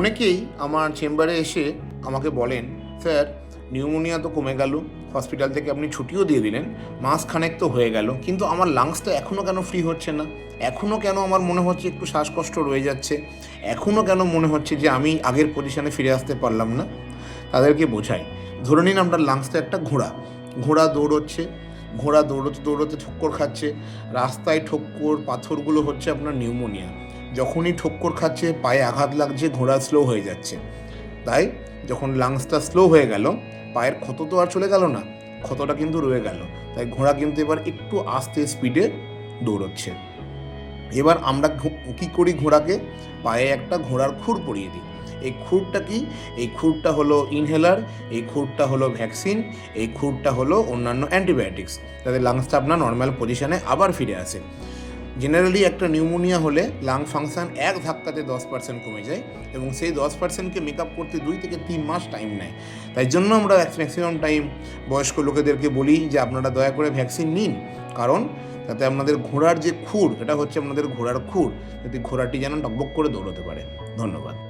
অনেকেই আমার চেম্বারে এসে আমাকে বলেন, স্যার, নিউমোনিয়া তো কমে গেল, হসপিটাল থেকে আপনি ছুটিও দিয়ে দিলেন মাস খানেক তো হয়ে গেল, কিন্তু আমার লাংসটা এখনও কেন ফ্রি হচ্ছে না? এখনও কেন আমার মনে হচ্ছে একটু শ্বাসকষ্ট রয়ে যাচ্ছে? এখনও কেন মনে হচ্ছে যে আমি আগের পজিশনে ফিরে আসতে পারলাম না? তাদেরকে বোঝাই, ধরে নিন আপনার লাংসটা একটা ঘোড়া ঘোড়া দৌড়চ্ছে, ঘোড়া দৌড়তে দৌড়তে ঠক্কর খাচ্ছে, রাস্তায় ঠক্কর পাথরগুলো হচ্ছে আপনার নিউমোনিয়া যখনই ঠক্কর খাচ্ছে, পায়ে আঘাত লাগছে, ঘোড়া স্লো হয়ে যাচ্ছে। তাই যখন লাংসটা স্লো হয়ে গেল, পায়ের ক্ষত তো আর চলে গেল না, ক্ষতটা কিন্তু রয়ে গেল। তাই ঘোড়া কিন্তু এবার একটু আস্তে স্পিডে দৌড়চ্ছে। এবার আমরা কি করি ঘোড়াকে? পায়ে একটা ঘোড়ার খুর পরিয়ে দিই। এই খুরটা কি? এই খুরটা হলো ইনহেলার এই খুরটা হলো ভ্যাকসিন এই খুরটা হলো অন্যান্য অ্যান্টিবায়োটিক্স যাতে লাংসটা আপনার নর্মাল পজিশনে আবার ফিরে আসে। জেনারেলি একটা নিউমোনিয়া হলে লাং ফাংশান এক ধাক্কাতে দশ পার্সেন্ট কমে যায় এবং সেই দশ পার্সেন্টকে মেক আপ করতে দুই থেকে তিন মাস টাইম নেয়। তাই জন্য আমরা ম্যাক্সিমাম টাইম বয়স্ক লোকেদেরকে বলি যে আপনারা দয়া করে ভ্যাকসিন নিন। কারণ তাতে আপনাদের ঘোড়ার যে খুর এটা হচ্ছে আপনাদের ঘোড়ার খুর। যাতে ঘোড়াটি যেন টকবক করে দৌড়তে পারে। ধন্যবাদ।